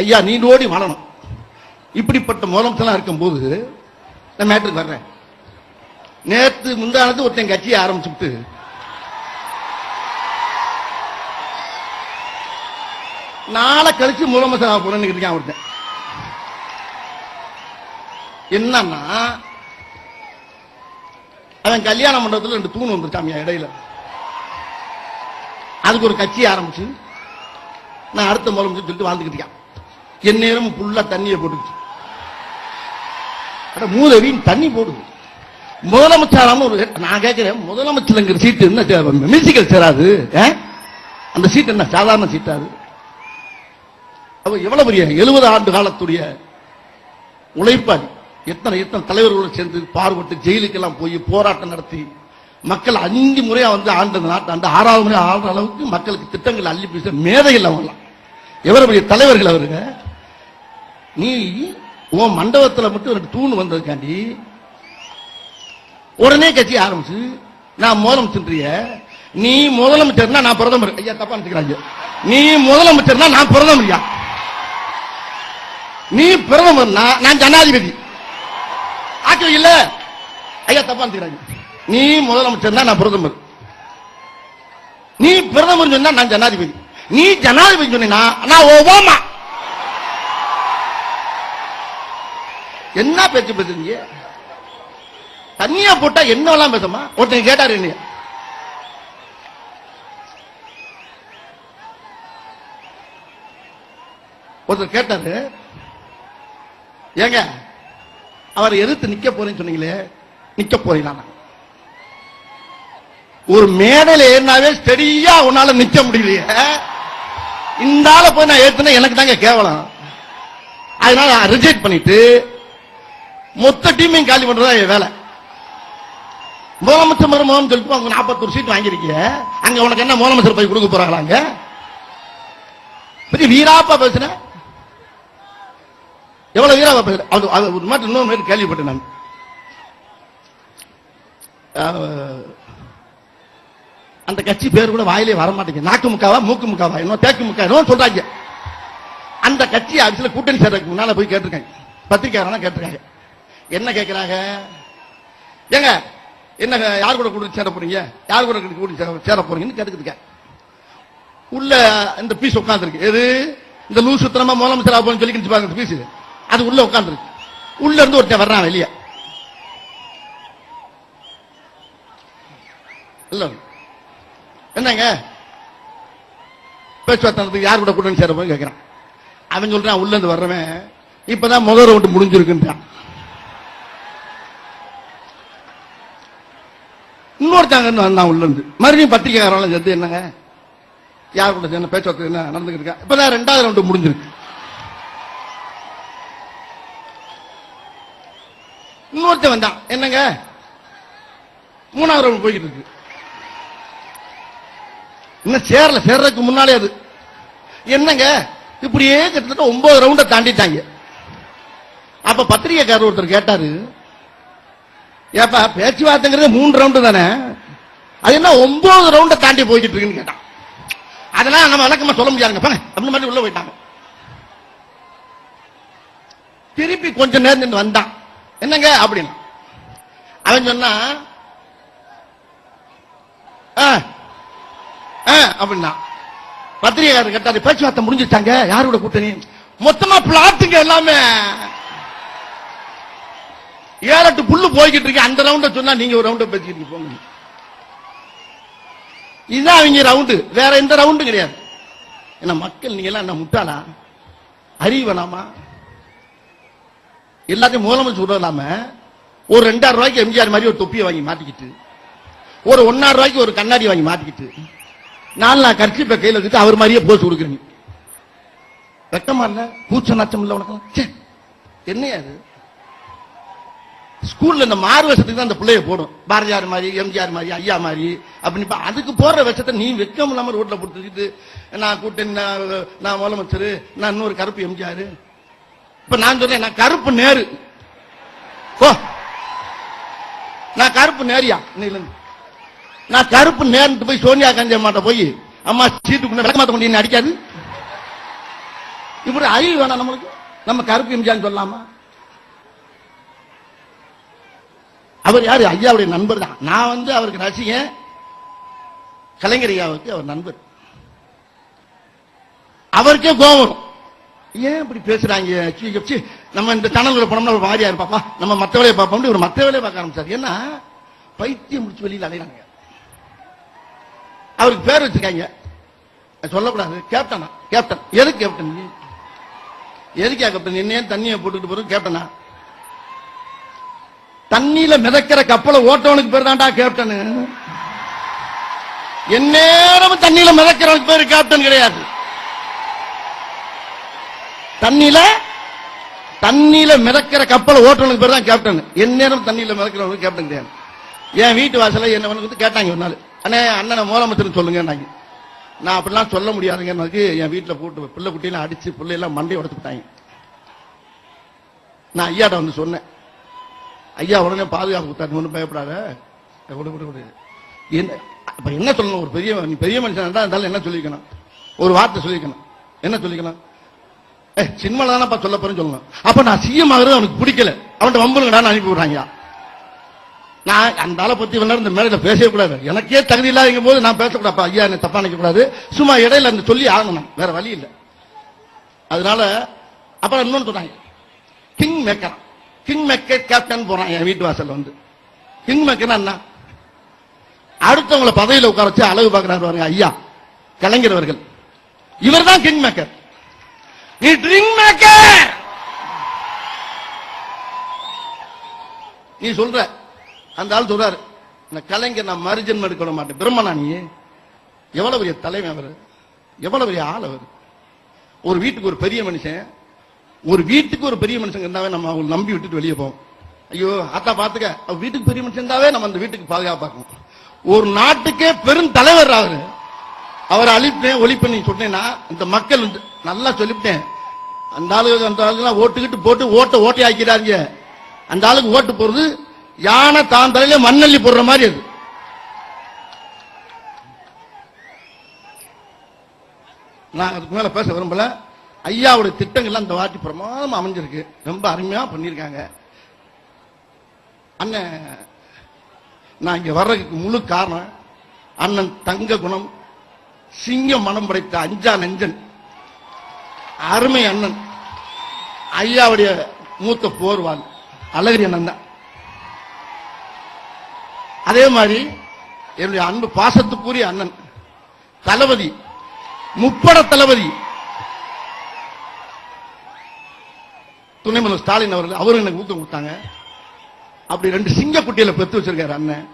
ஐயா நீண்டோடி வாழணும். இப்படிப்பட்ட முதலமைச்சலாம் இருக்கும்போது நான் மேட்டருக்கு வர்றேன். நேத்து முந்தானது ஒருத்தன் கட்சியை ஆரம்பிச்சுட்டு நாளை கழிச்சு முதலமைச்சர் ஆக போறேன்னு இருக்கான் ஒருத்தன். என்னன்னா அவன் கல்யாண மண்டபத்துல ரெண்டு தூண் வந்துருச்சாமியா இடையில. அதுக்கு ஒரு கட்சி ஆரம்பிச்சு நான் அடுத்த முதலமைச்சர் சொல்லிட்டு வாழ்ந்துக்கிட்டு என் நேரம் ஃபுல்லா தண்ணியை போட்டுச்சு மூதவின் தண்ணி போடுது. முதலமைச்சராம ஒரு நான் கேட்கிறேன் முதலமைச்சருங்கிற சீட்டு என்ன மியூசிக்கல் சேராது அந்த சீட் என்ன? சாதாரண சீட்டா அது? எவ்வளவு பெரிய எழுபது ஆண்டு காலத்துடைய உழைப்பாளி எத்தனை எத்தனை தலைவர்களோடு சேர்ந்து பாடுபட்டு ஜெயிலுக்கெல்லாம் போய் போராட்டம் நடத்தி மக்கள் அஞ்சு முறையா வந்து ஆண்ட நாட்டு அந்த ஆறாவது முறை ஆடுற அளவுக்கு மக்களுக்கு திட்டங்கள் அள்ளி பேச மேதைகள் அவங்களாம் எவ்வளவு பெரிய தலைவர்கள் அவருங்க? நீ உன் மண்டபத்துல மட்டும் ரெண்டு தூண் வந்ததுக்காண்டி உடனே கட்சி ஆரம்பிச்சு நான் முதலமைச்சன்றிய நீ முதலமைச்சர்னா நான் பிரதமர். ஐயா தப்பா நினைச்சுக்கிறாங்க. நீ முதலமைச்சர்னா நான் பிரதமர்யா நீ பிரதமர்னா நான் ஜனாதிபதி. ஆட்சி இல்ல. ஐயா தப்பா நினைச்சுக்கிறாங்க. நீ முதலமைச்சர்னா நான் பிரதமர். நீ பிரதமர் சொன்னா நான் ஜனாதிபதி. நீ ஜனாதிபதி சொன்னா நான் ஒபாமா. என்ன பேச்சு பேசுறீங்க? தனியா போட்டா என்னெல்லாம் பேசுமா? ஒருத்தன் கேட்டாரு என்ன ஒருத்தர் கேட்டாரு ஏங்க அவர் எதிர்த்து நிக்க போறேன்னு சொன்னீங்களே நிக்க போறீங்களா ஒரு மேடையில ஏறினாவே ஸ்டெடியா உன்னால நிக்க முடியலையே. இந்த ஆளை போய் நான் ஏத்துனா எனக்கு தாங்க கேவலம். அதனால ரிஜெக்ட் பண்ணிட்டு மொத்த டீமையும் காலி பண்றதா என் வேலை. முதலமைச்சர் மருமகம் சொல்லிட்டு அவங்க நாற்பத்தொரு சீட் வாங்கியிருக்கீங்க அங்க உனக்கு என்ன முதலமைச்சர் போய் கொடுக்க போறாங்களா அங்க? பெரிய வீராப்பா பேசுன. எவ்வளவு வீராப்பா பேசுற அது ஒரு மாதிரி இன்னொரு கேள்விப்பட்டேன் நான். அந்த கட்சி பேர் கூட வாயிலே வர மாட்டேங்குது. நாக்கு முக்காவா மூக்கு முக்காவா? இன்னும் தேக்கு முக்கா இன்னும் சொல்றாங்க. அந்த கட்சி அரசியல் கூட்டணி சேர்றதுக்கு முன்னால போய் கேட்டிருக்காங்க. பத்திரிக்கையாளர் கேட்டிருக்காங்க. என்ன கேட்கிறாங்க ஏங்க என்ன யார் கூட கூட சேர போறீங்க? யார் கூட கூட்டணி சேர- சேர போறீங்கன்னு கேட்டுக்கிட்டு உள்ள இந்த பீஸ் உட்காந்துருக்கு எது? இந்த லூசுத்தனமா முதலமைச்சர் ஆகும் சொல்லி பாருங்க பீஸ் அது உள்ள உட்காந்துருக்கு உள்ள இருந்து ஒருத்தன் வர்றான் வெளியே. இல்ல. என்னங்க? பேச்சுவார்த்தை யார் கூட கூட்டணி சேர போய் கேட்கிறான் அவன் சொல்றான் உள்ள இருந்து வர்றவன் இப்பதான் முதல் ரவுண்ட் முடிஞ்சிருக்குன்றான். இன்னொருத்தாங்க வந்தான் உள்ள இருந்து. மறுபடியும் பத்திரிகைக்காரன் சேர்ந்து என்னங்க? யார் கூட சேர்ந்த பேச்சுவார்த்தை என்ன நடந்துகிட்டு இருக்கா? இப்பதான் ரெண்டாவது ரவுண்டு முடிஞ்சிருக்கு. இன்னொருத்தன் வந்தான். என்னங்க? மூணாவது ரவுண்ட் போய்கிட்டு இருக்கு. இன்னும் சேரல சேர்றதுக்கு முன்னாலே அது. என்னங்க? இப்படியே கிட்டத்தட்ட ஒன்பது ரவுண்ட தாண்டிட்டாங்க. அப்ப பத்திரிகைக்காரர் ஒருத்தர் கேட்டாரு ஏப்பா பேச்சுவார்த்தைங்கிறது மூணு ரவுண்டு தானே? அது என்ன ஒன்பது ரவுண்ட தாண்டி போய்கிட்டு இருக்குன்னு கேட்டான். அதெல்லாம் நம்ம விளக்கமா சொல்ல முடியாதுங்க. பாங்க அப்படின்னு மாதிரி உள்ள போயிட்டாங்க. திருப்பி கொஞ்ச நேரம் நின்னு வந்தான். என்னங்க அப்படின்னு. அவன் சொன்னா அப்படின்னா. பத்திரிகையாளர் கேட்டாரு பேச்சுவார்த்தை முடிஞ்சுட்டாங்க யாரோட கூட்டணி? மொத்தமா பிளாட்டுங்க எல்லாமே. ஏழட்டு புல்லு போய்கிட்டு இருக்கு. அந்த ரவுண்ட சொன்னா நீங்க ஒரு ரவுண்ட பேசிக்கிட்டு போங்க. இதுதான் அவங்க ரவுண்டு வேற எந்த ரவுண்டும் கிடையாது. என்ன மக்கள் நீங்க எல்லாம் என்ன முட்டாளா? அறிவு எல்லாத்தையும் முதலமைச்சர் விடலாம ஒரு ரெண்டாயிரம் ரூபாய்க்கு எம்ஜிஆர் மாதிரி ஒரு தொப்பியை வாங்கி மாட்டிக்கிட்டு ஒரு ஒன்னாயிரம் ரூபாய்க்கு ஒரு கண்ணாடி வாங்கி மாட்டிக்கிட்டு நாலு நான் கட்சி இப்ப கையில வச்சுட்டு அவர் மாதிரியே போஸ்ட் கொடுக்குறீங்க. வெக்கமா இல்ல? பூச்ச நாச்சம் இல்ல உனக்கு ச்சே, என்னையா அது ஸ்கூல்ல இந்த மாறு வருஷத்துக்கு தான் அந்த பிள்ளைய போடும். பாரதியார் மாதிரி எம்ஜிஆர் மாதிரி ஐயா மாதிரி அப்படின்னு அதுக்கு போடுற வேஷத்தை நீ வெக்கம் இல்லாம ரோட்ல போட்டுக்கிட்டு நான் கூட்டணி நான் நான் முதலமைச்சர் நான் இன்னொரு கருப்பு எம்ஜிஆர். இப்ப நான் சொன்னேன் நான் கருப்பு நேரு. ஓ நான் கருப்பு நேரியா? இன்னையில நான் கருப்பு நேர்ந்து போய் சோனியா காந்தி அம்மாட்ட போய் அம்மா சீட்டுக்குள்ள விளக்க மாத்த முடியும் அடிக்காது. இப்படி அறிவு வேணாம் நம்மளுக்கு. நம்ம கருப்பு எம்ஜிஆர் சொல்லலாமா? அவர் யாரு? ஐயாவுடைய நண்பர் தான். நான் வந்து அவருக்கு ரசிகன். கலைஞர் ஐயாவுக்கு அவர் நண்பர். அவருக்கே கோபம் ஏன் இப்படி பேசுறாங்க? நம்ம இந்த சேனல்ல போனோம்னா ஒரு மாதிரியா இருப்பாப்பா நம்ம மத்த வேலையை பார்ப்போம் ஒரு மத்த வேலையை பார்க்க ஆரம்பிச்சார். ஏன்னா பைத்தியம் முடிச்சு வெளியில அலையிறாங்க அவருக்கு பேர் வச்சிருக்காங்க. சொல்லக்கூடாது. கேப்டனா கேப்டன் எதுக்கு கேப்டன் எதுக்கா கேப்டன் என்னையே தண்ணியை போட்டுட்டு போறோம் கேப்டனா தண்ணியில மிதக்கிற கப்பலை ஓட்டவனுக்கு பேர் தான்டா கேப்டன் எந்நேரமும் தண்ணியில மிதக்கிறவனுக்கு பேர் கேப்டன் கிடையாது. தண்ணியில தண்ணியில மிதக்கிற கப்பலை ஓட்டுறவனுக்கு பேர் தான் கேப்டன் எந்நேரம் தண்ணியில மிதக்கிறவனுக்கு கேப்டன் கிடையாது. என் வீட்டு வாசல என்ன வந்து கேட்டாங்க ஒரு நாள். அண்ணே அண்ணனை முதலமைச்சர் சொல்லுங்க நான் அப்படிலாம் சொல்ல முடியாதுங்க எனக்கு என் வீட்டில் போட்டு பிள்ளை குட்டியெல்லாம் அடிச்சு பிள்ளையெல்லாம் மண்டையை உடச்சு நான் ஐயாட்ட வந்து சொன்னேன். ஐயா உடனே பாதுகாப்பு கொடுத்தாரு. ஒன்றும் பயப்படாத. விட விடு விடு என்ன இப்போ என்ன சொல்லணும்? ஒரு பெரிய நீ பெரிய மனுஷன் இருந்தாலும் என்ன சொல்லிக்கணும் ஒரு வார்த்தை சொல்லிக்கணும் என்ன சொல்லிக்கணும் ஏ சினிமால தானப்பா சொல்ல போறேன்னு சொல்லணும். அப்போ நான் சிஎம் ஆகுறது அவனுக்கு பிடிக்கல. அவன்கிட்ட வம்புங்கடான்னு அனுப்பி விடுறாங்க நான் அந்த ஆளை பத்தி வேணா இந்த மேடையில பேசவே கூடாது. எனக்கே தகுதி இல்லாத போது நான் பேசக்கூடாப்பா ஐயா என்ன தப்பா நினைக்க கூடாது. சும்மா இடையில அந்த சொல்லி ஆகணும். வேற வழி இல்லை. அதனால அப்புறம் இன்னொன்னு சொன்னாங்க. கிங் மேக்கரான் கிங் மேக்கர் கேப்டன் போறான். என் வீட்டு வாசல்ல வந்து. கிங் மேக்கர் என்ன அடுத்தவங்கள பதவியில் உட்கார வச்சு அழகு பார்க்கிறாரு பாருங்க ஐயா. கலைஞர் அவர்கள். இவர் தான் கிங் மேக்கர் நீ ட்ரிங் மேக்கர் நீ சொல்ற. அந்த ஆள் சொல்றாரு இந்த கலைஞர் நான் மறுஜன்மம் எடுக்க விட மாட்டேன். பிரம்மனா நீ? எவ்வளவு பெரிய தலைமை அவர்? எவ்வளவு பெரிய ஆள் அவர்? ஒரு வீட்டுக்கு ஒரு பெரிய மனுஷன் ஒரு வீட்டுக்கு ஒரு பெரிய மனுஷன் இருந்தாவே நம்ம அவங்க நம்பி விட்டுட்டு வெளியே போவோம். ஐயோ அத்தா பாத்துக்க வீட்டுக்கு பெரிய மனுஷன் இருந்தாவே நம்ம அந்த வீட்டுக்கு பாதுகாப்பாக்கணும். ஒரு நாட்டுக்கே பெரும் தலைவர் அவரு. அவரை அழிப்பேன் ஒழிப்பேன் சொன்னேன்னா இந்த மக்கள் வந்து நல்லா சொல்லிவிட்டேன். அந்த ஆளுக்கு அந்த ஆளுக்கு ஓட்டுக்கிட்டு போட்டு ஓட்ட ஓட்டை ஆக்கிறாங்க அந்த ஆளுக்கு ஓட்டு போறது யானை தான் தலையில மண்ணள்ளி போடுற மாதிரி அது. நான் அதுக்கு மேல பேச விரும்பல. ஐயாவுடைய திட்டங்கள்லாம் இந்த வாட்டி பிரமாதம் அமைஞ்சிருக்கு. ரொம்ப அருமையா பண்ணியிருக்காங்க. அண்ணன் நான் இங்க வர்றதுக்கு முழு காரணம் அண்ணன் தங்க குணம் சிங்க மனம் படைத்த அஞ்சா நெஞ்சன் அருமை அண்ணன் ஐயாவுடைய மூத்த போர்வான் அழகிரி அண்ணன் தான். அதே மாதிரி என்னுடைய அன்பு பாசத்துக்குரிய அண்ணன் தளபதி முப்பட தளபதி துணை முதல்வர் ஸ்டாலின் அவர்கள் அவரும் எனக்கு ஊக்கம் கொடுத்தாங்க. அப்படி ரெண்டு சிங்க குட்டியில பெத்து வச்சிருக்காரு அண்ணன்.